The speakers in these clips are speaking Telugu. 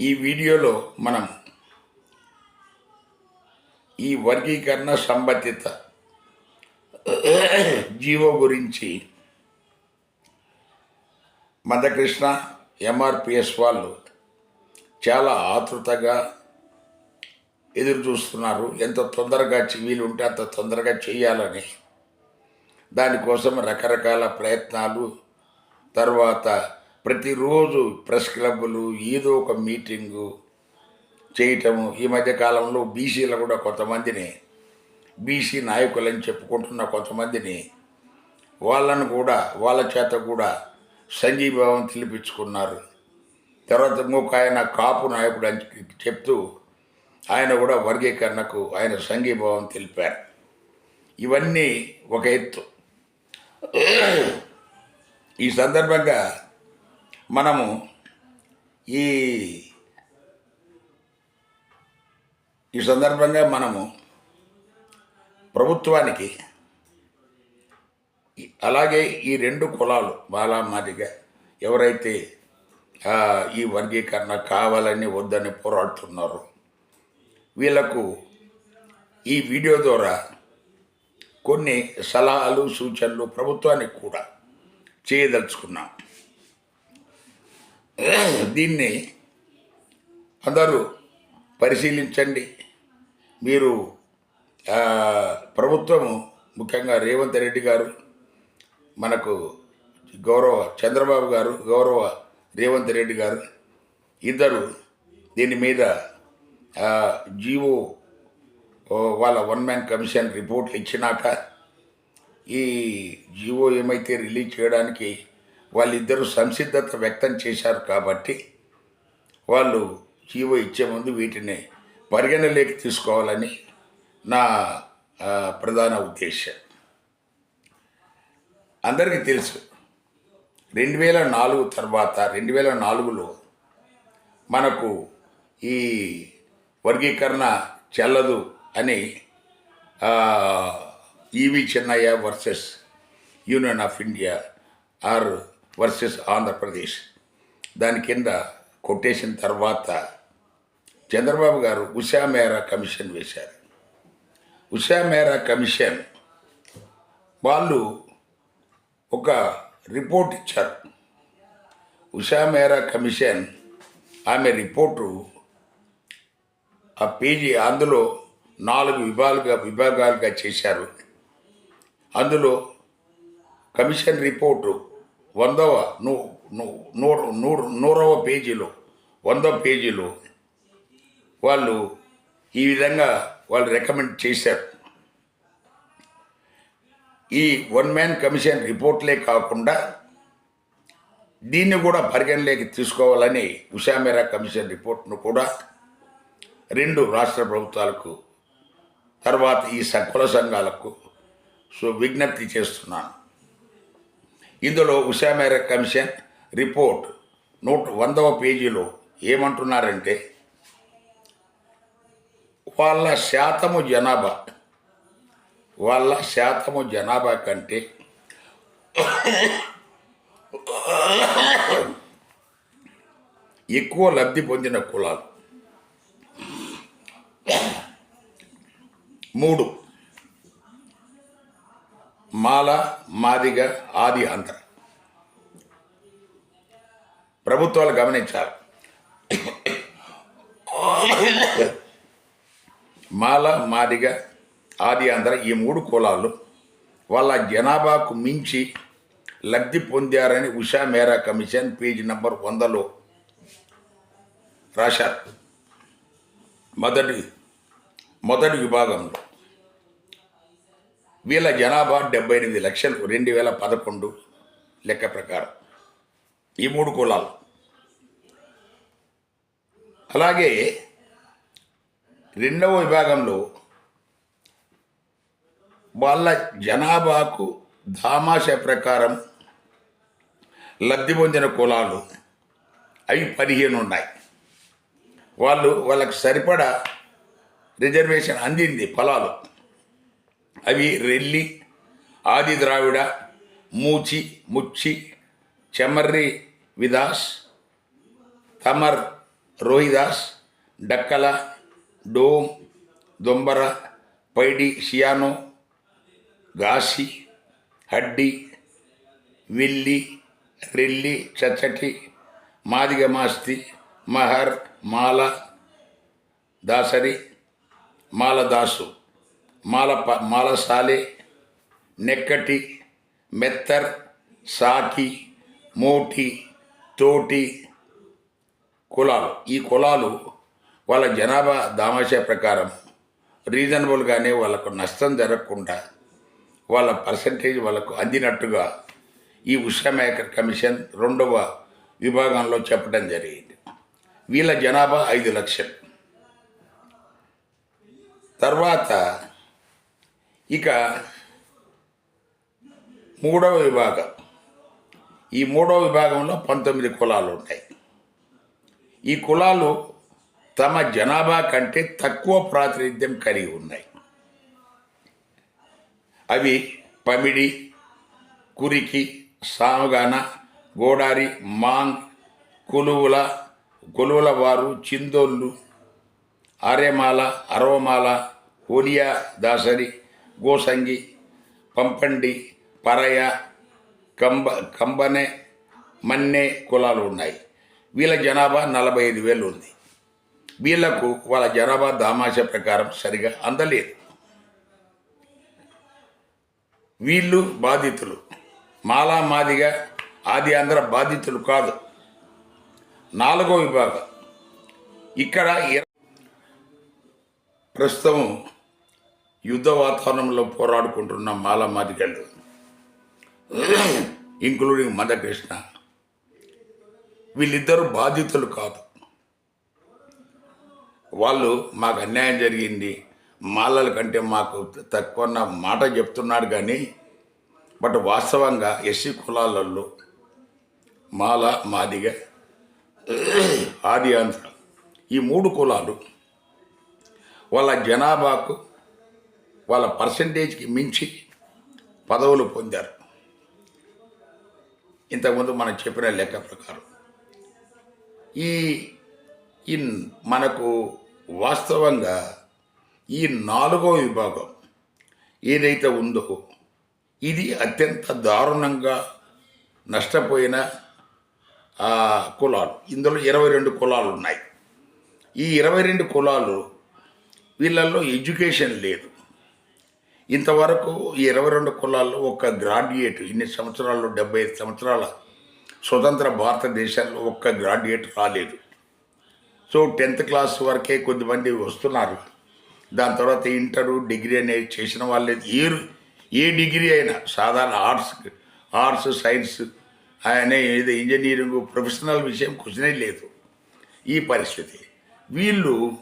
ఈ వీడియోలో మనం ఈ వర్గీకరణ సంబంధిత జీవో గురించి మందకృష్ణ ఎంఆర్పిఎస్ వాళ్ళు చాలా ఆతృతగా ఎదురు చూస్తున్నారు. ఎంత తొందరగా వీలుంటే అంత తొందరగా చేయాలని. దానికోసం రకరకాల ప్రయత్నాలు తర్వాత ప్రతిరోజు ప్రెస్ క్లబ్బులు ఏదో ఒక మీటింగు చేయటము. ఈ మధ్య కాలంలో బీసీలు కూడా కొంతమందిని బీసీ నాయకులని చెప్పుకుంటున్న కొంతమందిని వాళ్ళను కూడా వాళ్ళ చేత కూడా సంఘీభావం తెలిపించుకున్నారు. తర్వాత ఇంకొక ఆయన కాపు నాయకుడు అని చెప్తూ ఆయన కూడా వర్గీకరణకు ఆయన సంఘీభావం తెలిపారు. ఇవన్నీ ఒక ఎత్తు. ఈ సందర్భంగా మనము ఈ ఈ సందర్భంగా మనము ప్రభుత్వానికి అలాగే ఈ రెండు కులాలు బాలామాదిగా ఎవరైతే ఈ వర్గీకరణ కావాలని వద్దని పోరాడుతున్నారో వీళ్ళకు ఈ వీడియో ద్వారా కొన్ని సలహాలు సూచనలు ప్రభుత్వానికి కూడా చేయదలుచుకున్నాం. దీన్ని అందరూ పరిశీలించండి. మీరు ప్రభుత్వము ముఖ్యంగా రేవంత్ రెడ్డి గారు మనకు గౌరవ చంద్రబాబు గారు గౌరవ రేవంత్ రెడ్డి గారు ఇద్దరు దీని మీద జీవో వాళ్ళ వన్ మ్యాన్ కమిషన్ రిపోర్ట్లు ఇచ్చినాక ఈ జీవో ఏమైతే రిలీజ్ చేయడానికి వాళ్ళిద్దరూ సంసిద్ధత వ్యక్తం చేశారు కాబట్టి వాళ్ళు జీవో ఇచ్చే ముందు వీటిని పరిగణలోకి తీసుకోవాలని నా ప్రధాన ఉద్దేశం. అందరికీ తెలుసు రెండు వేల నాలుగు తర్వాత రెండు వేల నాలుగులో మనకు ఈ వర్గీకరణ చెల్లదు అని E V Chennaiah versus union of India R versus Andhra Pradesh. దాని కింద కొట్టేసిన తర్వాత చంద్రబాబు గారు ఉషా మేరా కమిషన్ వేశారు. ఉషా మేరా కమిషన్ వాళ్ళు ఒక రిపోర్ట్ ఇచ్చారు. ఉషా మేరా కమిషన్ ఆమె రిపోర్టు ఆ పేజీ అందులో నాలుగు విభాగాలుగా విభాగాలుగా చేశారు. అందులో కమిషన్ రిపోర్టు వందవ నూ నూ- నూరు నూరు నూరవ పేజీలో వందవ పేజీలో వాళ్ళు ఈ విధంగా వాళ్ళు రికమెండ్ చేశారు. ఈ వన్ మ్యాన్ కమిషన్ రిపోర్ట్లే కాకుండా దీన్ని కూడా పరిగణలోకి తీసుకోవాలని ఉషామేరా కమిషన్ రిపోర్ట్ను కూడా రెండు రాష్ట్ర ప్రభుత్వాలకు తర్వాత ఈ స- సంఘాలకు సో విజ్ఞప్తి చేస్తున్నాను. ఇందులో ఉషామేరా కమిషన్ రిపోర్ట్ నూట వందవ పేజీలో ఏమంటున్నారంటే వాళ్ళ శాతము జనాభా వాళ్ళ శాతము జనాభా కంటే ఎక్కువ లబ్ధి పొందిన కులాలు. మూడు మాల మాదిగ ఆది ఆంధ్ర ప్రభుత్వాలు గమనించాలి మాల మాదిగ ఆది ఆంధ్ర ఈ మూడు కులాలు వాళ్ళ జనాభాకు మించి లబ్ధి పొందారని ఉషా మేరా కమిషన్ పేజీ నంబర్ వందలో రాశారు. మొదటి మొదటి విభాగంలో. వీళ్ళ జనాభా డెబ్బై ఎనిమిది లక్షలు రెండు వేల పదకొండు లెక్క ప్రకారం. ఈ మూడు కులాలు. అలాగే రెండవ విభాగంలో వాళ్ళ జనాభాకు దామాష ప్రకారం లబ్ధి పొందిన కులాలు అవి పదిహేను ఉన్నాయి. వాళ్ళు వాళ్ళకి సరిపడా రిజర్వేషన్ అందింది పొలాలు అవి రెల్లి ఆది ద్రావిడ మూచి ముచ్చి చెమర్రి విదాస్ తమర్ రోహిదాస్ డక్కల డోమ్ దొంబర పైడి షియానో గాసి హడ్డి విల్లి రెల్లి చచ్చటి మాదిగ మాస్తి మహర్ మాల దాసరి మాలదాసు. మాల ప- మాలసాలే నెక్కటి మెత్తర్ సాకి మోటి తోటి కులాలు. ఈ కులాలు వాళ్ళ జనాభా దామాషా ప్రకారం రీజనబుల్గానే వాళ్ళకు నష్టం జరగకుండా వాళ్ళ పర్సంటేజ్ వాళ్ళకు అందినట్టుగా ఈ ఉషా మేకర్ కమిషన్ రెండవ విభాగంలో చెప్పడం జరిగింది. వీళ్ళ జనాభా ఐదు లక్షలు. తర్వాత ఇక మూడవ విభాగం. ఈ మూడవ విభాగంలో పంతొమ్మిది కులాలు ఉంటాయి. ఈ కులాలు తమ జనాభా కంటే తక్కువ ప్రాతినిధ్యం కలిగి ఉన్నాయి. అవి పమిడి కురికి సామగాన గోడారి మాంగ్ కొలువుల కొలువుల వారు చిందోళ్ళు ఆర్యమాల అరవమాల ఓలియా దాసరి గోసంగి పంపండి పరయ కంబ కంబనే మన్నే కులాలు ఉన్నాయి. వీళ్ళ జనాభా నలభై ఐదు వేలు ఉంది. వీళ్ళకు వాళ్ళ జనాభా దామాష ప్రకారం సరిగా అందలేదు. వీళ్ళు బాధితులు. మాలా మాదిగా ఆది ఆంధ్ర బాధితులు కాదు. నాలుగో విభాగం. ఇక్కడ ప్రస్తుతం యుద్ధ వాతావరణంలో పోరాడుకుంటున్న మాలమాదిగళ్ళు ఇంక్లూడింగ్ మదకృష్ణ వీళ్ళిద్దరు బాధితులు కాదు. వాళ్ళు మాకు అన్యాయం జరిగింది మాలల కంటే మాకు తక్కువ మాట చెప్తున్నాడు కానీ బట్ వాస్తవంగా ఎస్సీ కులాలలో మాల మాదిగ ఆది ఆంధ్ర ఈ మూడు కులాలు వాళ్ళ జనాభాకు వాళ్ళ పర్సంటేజ్కి మించి పదవులు పొందారు. ఇంతకుముందు మనం చెప్పిన లెక్క ప్రకారం. ఈ ఈ మనకు వాస్తవంగా ఈ నాలుగో విభాగం ఏదైతే ఉందో ఇది అత్యంత దారుణంగా నష్టపోయిన ఆ, కులాలు. ఇందులో ఇరవై రెండు కులాలు ఉన్నాయి. ఈ ఇరవై రెండు కులాలు వీళ్ళల్లో ఎడ్యుకేషన్ లేదు. ఇంతవరకు ఈ ఇరవై రెండు కులాల్లో ఒక గ్రాడ్యుయేట్ ఇన్ని సంవత్సరాల్లో డెబ్బై ఐదు సంవత్సరాల స్వతంత్ర భారతదేశంలో ఒక్క గ్రాడ్యుయేట్ రాలేదు. సో టెన్త్ క్లాస్ వరకే కొద్దిమంది వస్తున్నారు. దాని తర్వాత ఇంటరు డిగ్రీ అనేది చేసిన వాళ్ళే. ఏ ఏ డిగ్రీ అయినా సాధారణ ఆర్ట్స్ ఆర్ట్స్ సైన్స్ అనే ఏదో ఇంజనీరింగ్ ప్రొఫెషనల్ విషయం క్వశ్చనే లేదు. ఈ పరిస్థితి. వీళ్ళు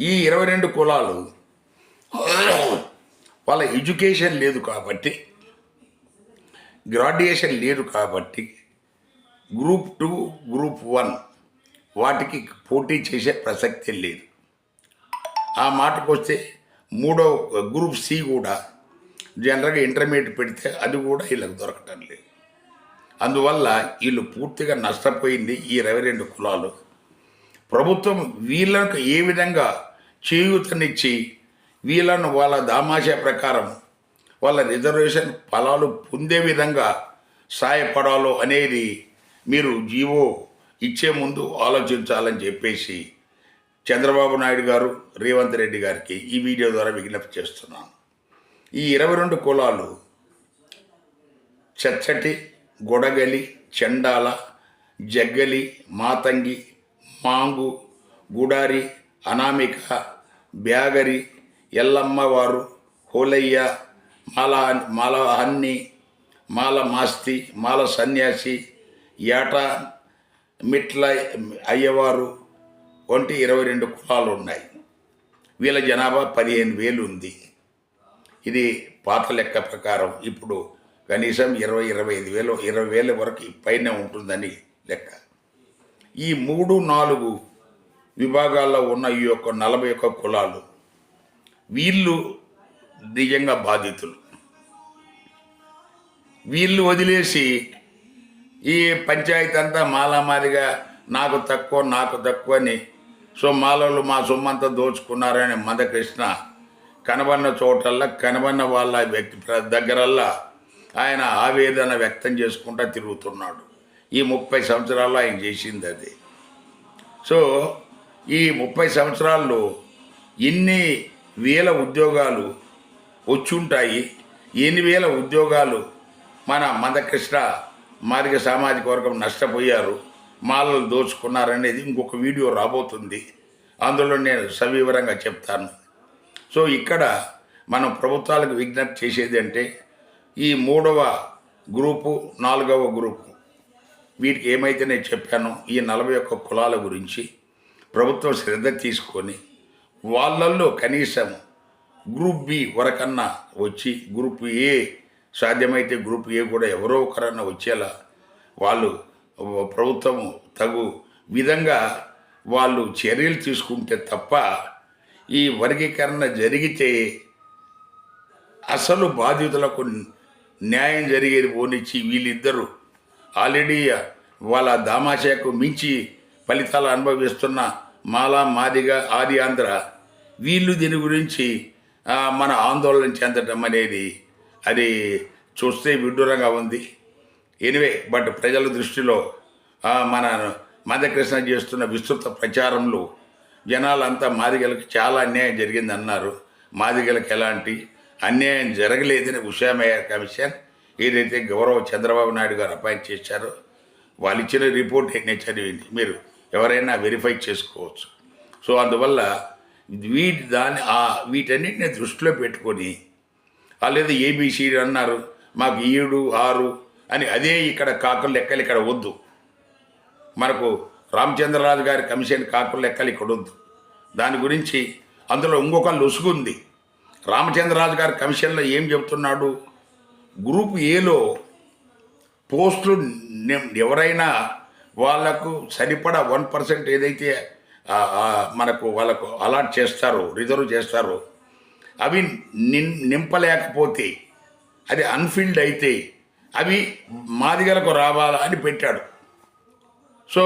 ఈ ఇరవై రెండు కులాలు వాళ్ళ ఎడ్యుకేషన్ లేదు కాబట్టి గ్రాడ్యుయేషన్ లేదు కాబట్టి గ్రూప్ టూ గ్రూప్ వన్ వాటికి పోటీ చేసే ప్రసక్తి లేదు. ఆ మాటకు వస్తే మూడో గ్రూప్ సి కూడా జనరల్గా ఇంటర్మీడియట్ పెడితే అది కూడా వీళ్ళకి దొరకటం లేదు. అందువల్ల వీళ్ళు పూర్తిగా నష్టపోయింది ఈ ఇరవై రెండు కులాలు. ప్రభుత్వం వీళ్ళకు ఏ విధంగా చేయూతనిచ్చి వీళ్ళను వాళ్ళ దామాషా ప్రకారం వాళ్ళ రిజర్వేషన్ ఫలాలు పొందే విధంగా సాయపడాలో అనేది మీరు జీవో ఇచ్చే ముందు ఆలోచించాలని చెప్పేసి చంద్రబాబు నాయుడు గారు రేవంత్ రెడ్డి గారికి ఈ వీడియో ద్వారా విజ్ఞప్తి చేస్తున్నాను. ఈ ఇరవై రెండు కులాలు చచ్చటి గొడగలి చెండాల జగ్గలి మాతంగి మాంగు గుడారి అనామిక బ్యాగరి ఎల్లమ్మవారు హోలయ్య మాల మాల హన్ని మాల మాస్తి మాల సన్యాసి ఏట మిట్ల అయ్యవారు వంటి ఇరవై రెండు కులాలు ఉన్నాయి వీళ్ళ జనాభా పదిహేను వేలు ఉంది ఇది పాత లెక్క ప్రకారం ఇప్పుడు కనీసం ఇరవై ఇరవై ఐదు వేలు ఇరవై వేల వరకు పైన ఉంటుందని లెక్క. ఈ మూడు నాలుగు విభాగాల్లో ఉన్న ఈ యొక్క నలభై ఒక్క కులాలు వీళ్ళు నిజంగా బాధితులు. వీళ్ళు వదిలేసి ఈ పంచాయతీ అంతా మాలామారిగా నాకు తక్కువ నాకు తక్కువ అని సో మాలలు మా సొమ్మంతా దోచుకున్నారని మందకృష్ణ కనబడిన చోటల్లా కనబడిన వాళ్ళ వ్యక్తి దగ్గరల్లా ఆయన ఆవేదన వ్యక్తం చేసుకుంటూ తిరుగుతున్నాడు. ఈ ముప్పై సంవత్సరాల్లో ఆయన చేసింది అది. సో ఈ ముప్పై సంవత్సరాల్లో ఎన్ని వేల ఉద్యోగాలు వచ్చుంటాయి. ఎన్ని వేల ఉద్యోగాలు మన మందకృష్ణ మార్గ సామాజిక వర్గం నష్టపోయారు మాలలు దోచుకున్నారనేది ఇంకొక వీడియో రాబోతుంది. అందులో నేను సవివరంగా చెప్తాను. సో ఇక్కడ మనం ప్రభుత్వాలకు విజ్ఞప్తి చేసేది అంటే ఈ మూడవ గ్రూపు నాలుగవ గ్రూపు వీటికి ఏమైతే నేను చెప్పానో ఈ నలభై ఒక్క కులాల గురించి ప్రభుత్వం శ్రద్ధ తీసుకొని వాళ్ళల్లో కనీసం గ్రూప్ బి వరకన్నా వచ్చి గ్రూప్ ఏ సాధ్యమైతే గ్రూప్ ఏ కూడా ఎవరో ఒకరన్నా వచ్చేలా వాళ్ళు ప్రభుత్వం తగు విధంగా వాళ్ళు చర్యలు తీసుకుంటే తప్ప ఈ వర్గీకరణ జరిగితే అసలు బాధితులకు న్యాయం జరిగేది పోనిచ్చి వీళ్ళిద్దరూ ఆల్రెడీ వాళ్ళ దామాషకు మించి ఫలితాలు అనుభవిస్తున్న మాలా మాదిగ ఆది ఆంధ్ర వీళ్ళు దీని గురించి మన ఆందోళన చెందడం అనేది అది చూస్తే విడ్డూరంగా ఉంది. ఎనివే బట్ ప్రజల దృష్టిలో మన మందకృష్ణ చేస్తున్న విస్తృత ప్రచారంలో జనాలంతా మాదిగలకు చాలా అన్యాయం జరిగిందన్నారు. మాదిగలకు ఎలాంటి అన్యాయం జరగలేదని ఉషామయ్య కమిషన్ ఏదైతే గౌరవ చంద్రబాబు నాయుడు గారు అపాయింట్ చేశారో వాళ్ళు ఇచ్చిన రిపోర్ట్ నేను చదివింది. మీరు ఎవరైనా వెరిఫై చేసుకోవచ్చు. సో అందువల్ల వీటి దాని ఆ వీటన్నిటిని దృష్టిలో పెట్టుకొని లేదు ఏబీసీడు అన్నారు మాకు ఏడు ఆరు అని అదే ఇక్కడ కాకుల లెక్కలు ఇక్కడ వద్దు. మనకు రామచంద్రరాజు గారి కమిషన్ కాకుల లెక్కలు ఇక్కడ వద్దు. దాని గురించి అందులో ఇంకొక లొసుగుంది రామచంద్రరాజు గారి కమిషన్లో ఏం చెబుతున్నాడు గ్రూప్ ఏలో పోస్టులు ని- ఎవరైనా వాళ్ళకు సరిపడా వన్ పర్సెంట్ ఏదైతే మనకు వాళ్ళకు అలాట్ చేస్తారు రిజర్వ్ చేస్తారు. అవి నిం నింపలేకపోతే అది అన్ఫిల్డ్ అయితే అవి మాదిగలకు రావాలా అని పెట్టాడు. సో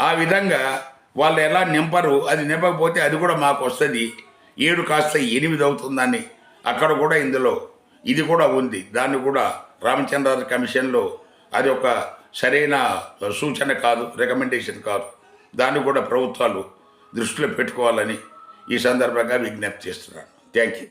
ఆ విధంగా వాళ్ళు ఎలా నింపరు అది నింపకపోతే అది కూడా మాకు వస్తుంది. ఏడు కాస్త ఎనిమిది అవుతుందని అక్కడ కూడా ఇందులో ఇది కూడా ఉంది. దాన్ని కూడా రామచంద్ర కమిషన్లో అది ఒక సరైన సూచన కాదు రికమెండేషన్ కాదు. దాన్ని కూడా ప్రభుత్వాలు దృష్టిలో పెట్టుకోవాలని ఈ సందర్భంగా విజ్ఞప్తి చేస్తున్నాను. Thank you